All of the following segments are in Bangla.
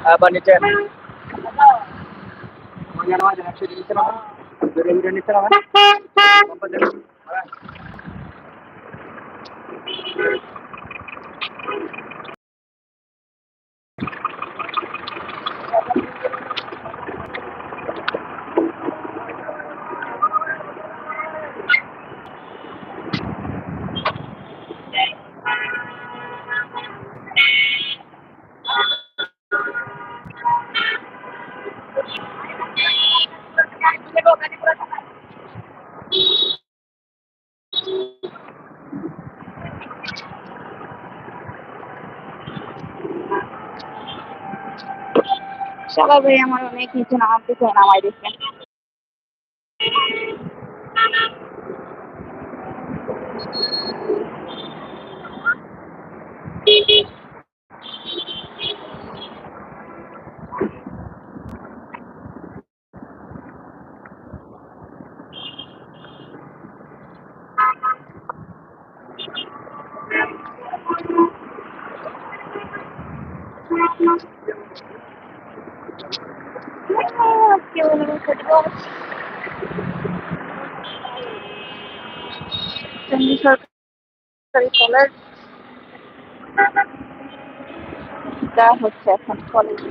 apa nih Chen? Maunya nama jangan sih di sana. Dari Indonesia kan? Apa jadi? Marah. সবাই ভাই আমার অনেক নিচে নামাতে চায় নামাই দিচ্ছে চন্ডী সরকারি কলেজ যা হচ্ছে এখন কলেজে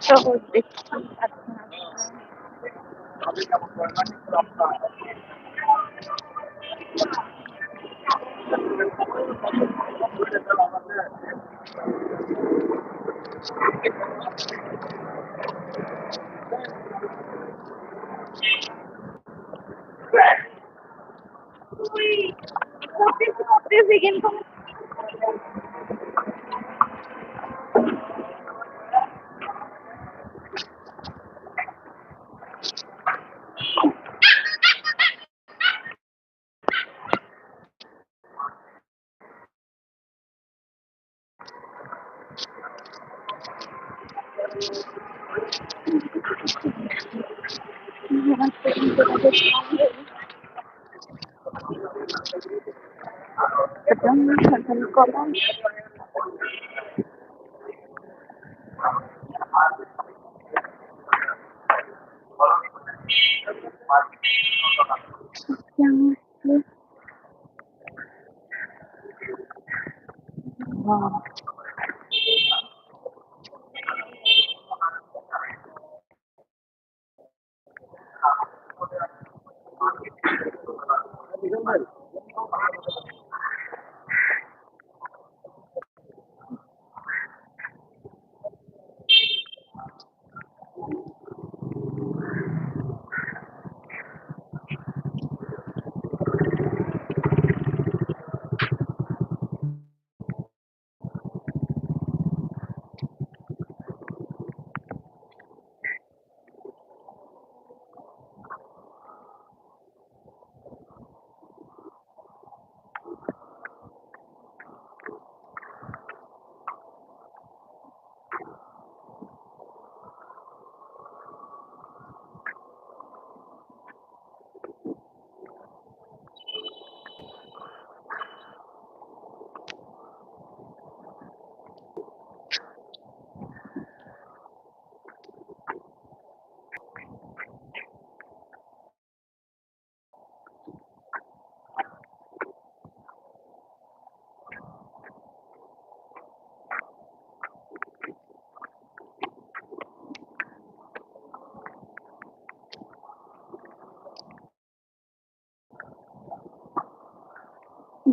So, আমরা হচ্ছে পড়াশোনার জন্য giống như hình hình con đó chăng chứ.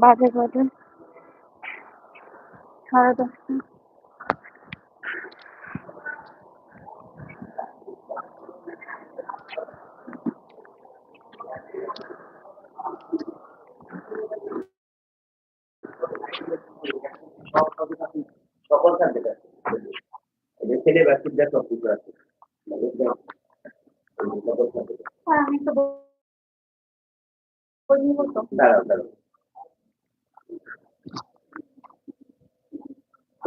বাজে বাজে। সাড়ে দশটা। আমি তো দাঁড়াও দাঁড়াও।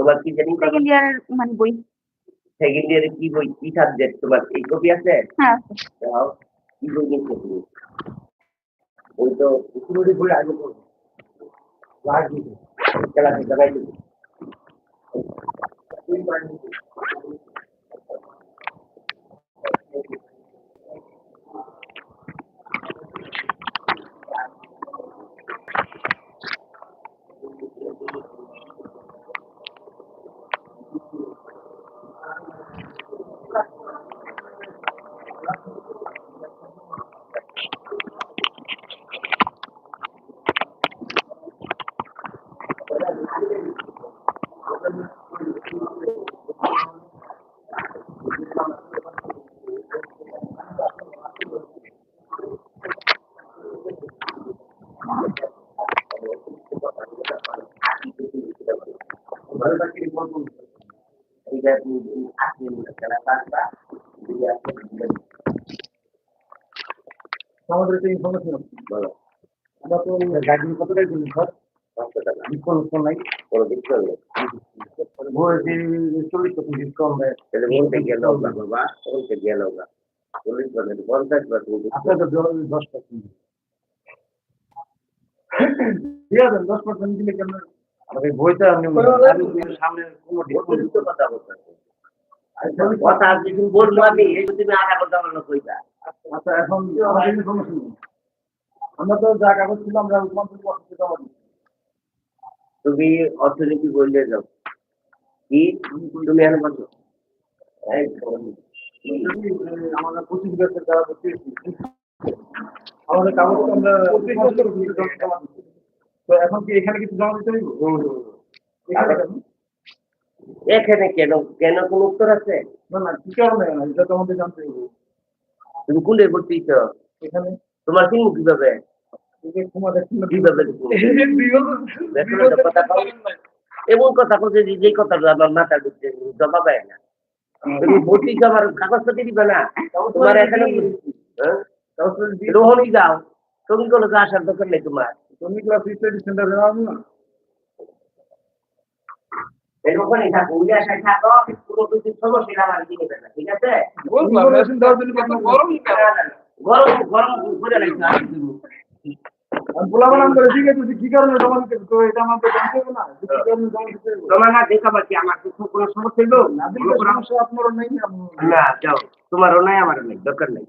তোমার কি জানি সেকেন্ড ইয়ারের মানে বই। সেকেন্ড ইয়ারে কি বই কি সাবজেক্ট তোমার? এই কপি আছে? হ্যাঁ দাও কি বই নিয়েছো তুমি ওই তো পুরোটি বই আগে পড়ব ক্লাস দিতে ক্লাসে দেখাই দিবে ভালো থাকি বলব আমাদের একটা ইনফরমেশন বলো আমরা তো গাড়ি কত টাকা কিনি স্যার পাঁচশো টাকা ডিসকাউন্ট কোন নাই কোনো ডিসকাউন্ট নেই ভোর যে চল্লিশ পার্সেন্ট ডিসকাউন্ট দেয় তাহলে বলতে গেল বাবা বলতে গেল চল্লিশ পার্সেন্ট পঞ্চাশ পার্সেন্ট আপনার তো দশ পার্সেন্ট ঠিক আছে দশ পার্সেন্ট দিলে কেমন? আমাদের বইটা আপনি সামনে কোনো ডিসকাউন্ট অতিরিক্ত কথা বলতেছে কথা তুমি বলব আমি এই আচ্ছা এখন আমরা তো যা কাগজ ছিল আমরা তুমি অর্থনীতি বললে যাও। কি? তুমি এখন বলছো। এই আমাদের পঁচিশ বছর যারা ভর্তি আমাদের কাগজ আমরা পঁচিশ বছর তো এখন কি এখানে কিছু জমা দিতে হইব? এখানে কেন? কেন কেন উত্তর আছে? না না কি কারণে? না এটা তো আমাদের জানতে হইব তুমি কোলে বলতেছ এখানে? তোমার চিনু কীভাবে? এমন কথা বলছে যে কথাটা আমার মাথা ঢুকছে জমা পায় না। তুমি ভর্তি আমার কাগজপত্র দিবে না? তোমার এখানে হ্যাঁ? যাও। তুমি কোনো আসার দরকার নেই তোমার। তুমি ক্লাস না? এই ওখানে থাকো থাকো কিছু আমার ঠিক আছে? গরম। গরম করে আমার নেই তোমারও নাই আমারও নাই দরকার নাই।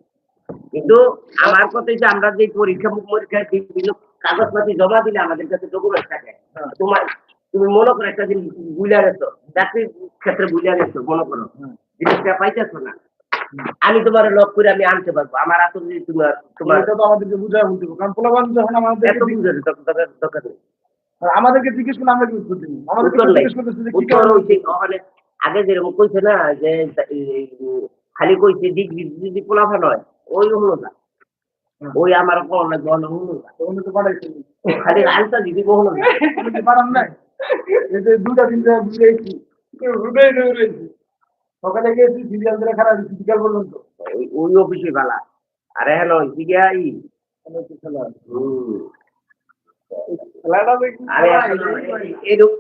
কিন্তু আমার কথা যে আমরা যে পরীক্ষা মুখ পরীক্ষা বিভিন্ন কাগজপাতি জমা দিলে আমাদের কাছে ডকুমেন্ট থাকে। হ্যাঁ। তোমার তুমি মনে করো একটা দিন বুঝা গেছো চাকরির ক্ষেত্রে বুঝা গেছো মনে করো। জিনিসটা পাইতেছো না। আমি তোমার লক করে আমি আনতে পারব। আমার আসলে তোমার তোমার এটা তো আমাদেরকে বুঝায় বলতে কারণ পোলাবান যখন আমাদের এত বুঝার দরকার নেই। আমাদেরকে জিজ্ঞেস করলে আমরা কি উত্তর দিব? আমাদেরকে জিজ্ঞেস করতেছে যে কি হইছে ওখানে আগে যেরকম কইছে না যে খালি কইছে ডিগ্রি যদি পোলাফা নয় ওই হলো না ওই আমার কোন লাগবে হলো না তো পাঠাইছি। খালি আনসার দিদি হলো না। নাই? দুটা তিনটা রয়েছি সকালে গিয়েছি সিরিয়াল ধরে খারাপ পর্যন্ত ওই ওই অফিসে বালা আরে হ্যালো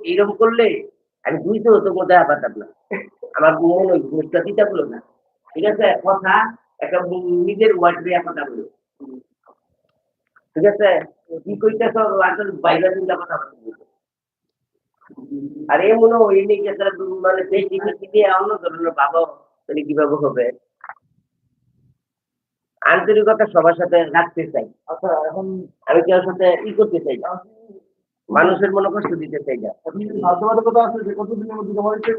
এরকম করলে আমি বুঝতে হতো কোথায় পারতাম না। আমার মনে হয় বুঝতে দিতে বলো না। ঠিক আছে কথা একটা নিজের ওয়ার্ড দিয়ে কথা বলো ঠিক আছে? কি আসলে বাইরে চিন্তা কথা বলতে মানে বেশি বেশি দিয়ে অন্য ধরনের ভাবো তাহলে কীভাবে হবে? আন্তরিকতা সবার সাথে রাখতে চাই। আচ্ছা এখন আমি কেউ সাথে ই করতে চাই? না মানুষের মনে কষ্ট দিতে চাই না। আপনি সাধ্যবাদ কথা আছে যে কতদিনের মধ্যে জমা দিতে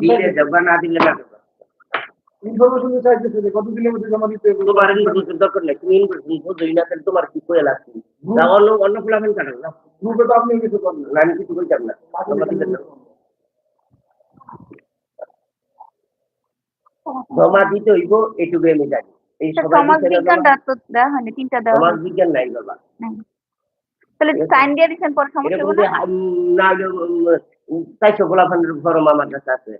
দিলে না দিলে না ইনফরমেশন চাইতেছে যে কত দিনের মধ্যে জমা দিতে হবে? তোমার ইনফরমেশন দরকার নেই তুমি ইনফরমেশন বুঝোই না তাহলে তোমার কি করে লাগছে যা অন্য অন্য ফুলাফেন কাটাল না গ্রুপে তো আপনি কিছু করেন না, আমি কিছু বলতাম না। জমা দিতে হইব এইটুকু আমি জানি। এই সমাজ বিজ্ঞানটা তো দেওয়া হয়নি তিনটা দেওয়া সমাজ হয়নি। বিজ্ঞান নাই বাবা। তাহলে সাইন দিয়ে দিচ্ছেন পরে সমস্যা হবে না? ফরম আমার কাছে আছে।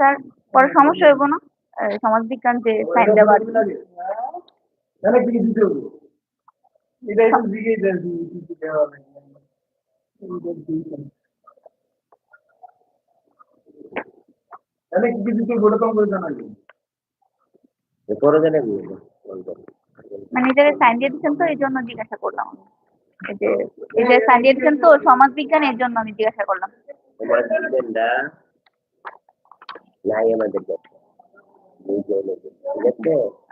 স্যার পরে সমস্যা হইব না? এই সমাজ বিজ্ঞান যে সাইন দেওয়া জানে। মানে নিজের সাইন দিয়ে দিচ্ছেন তো এই জন্য জিজ্ঞাসা করলাম। এই যে এই যে সাইন দিয়ে দিচ্ছেন তো সমাজ বিজ্ঞান এর জন্য আমি জিজ্ঞাসা করলাম। বিজ্ঞানটা নাই আমাদের কাছে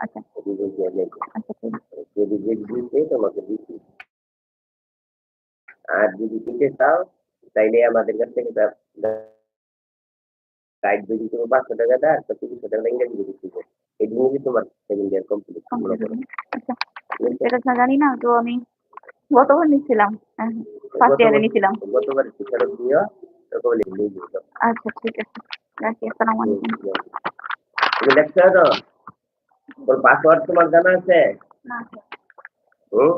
আচ্ছা বিজ্ঞানে আচ্ছা ঠিক আছে। যদি রেট দিতে তোমাকে দিচ্ছি আর যদি দিতে চাও তাইলে আমাদের কাছ থেকে গাইড বই দিতে হবে পাঁচশো টাকা দেয় আর তিরিশশো টাকা ইংরেজি বই দিতে হবে এই দিনে তোমার সেকেন্ড ইয়ার কমপ্লিট মনে করো আচ্ছা এটা তো জানি না তো আমি গতবার নিচ্ছিলাম ফার্স্ট ইয়ারে নিয়েছিলাম গতবার একটু ফেরত দিও তখন লিখে দিও আচ্ছা ঠিক আছে রাখি আসসালামু আলাইকুম তুমি দেখছ তো? ওর পাসওয়ার্ড তোমার জানা আছে? না হুম?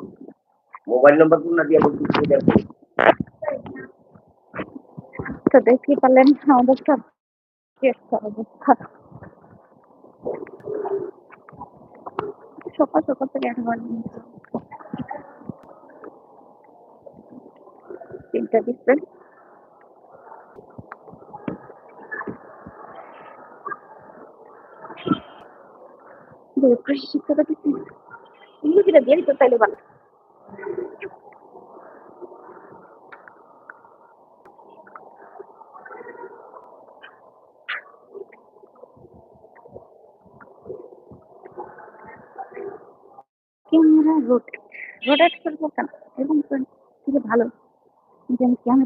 মোবাইল নম্বর তোমরা দিয়ে বলছি দেখো। তো দেখি পারলেন আমাদের সব অবস্থা। সকাল সকাল থেকে একবার তিনটা ডিসপ্লে কৃষি শিক্ষাটা দিচ্ছি ইংরেজিটা দিয়ে দিত ভালো ক্যামেরা কেন এরকম করে থেকে ভালো যে আমি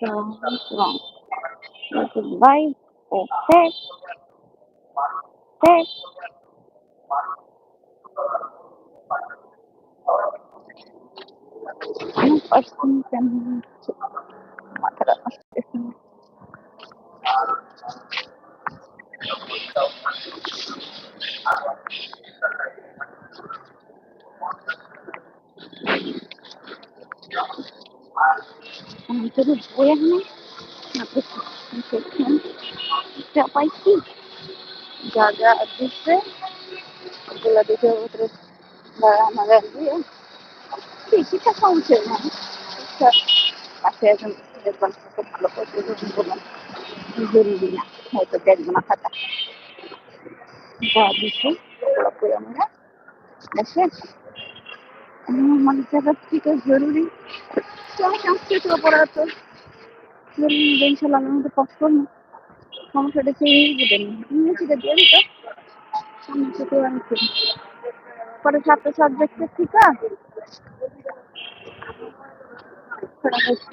gone wrong. This is why of that, that, one person can, what তো বই এখানে দেখলাম যা পাইছি যা যা দিচ্ছে ওগুলো দেখে ওদের আমাদের দিয়ে বেশি টাকা উঠে না। খুব ভালো বললাম জরুরি না, হয়তো দেখব খাতা যা দিচ্ছে ওগুলো করে আমরা দেখে আমার জায়গা থেকে জরুরি আমি সংস্কৃত পড়া তো জরুরি ইনশাল্লাহ আমি মধ্যে পাস করব। সমস্যাটা হচ্ছে ইংরেজিতে নেই ইংরেজিতে দিয়ে দিত সামনে থেকে আমি পরে ছাত্র সাবজেক্টের থেকে পড়া হয়েছে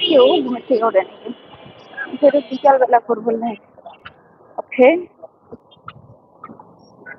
কেউ ঘুম থেকে ওঠেনি ফের বিকাল বেলা করব না ওঠে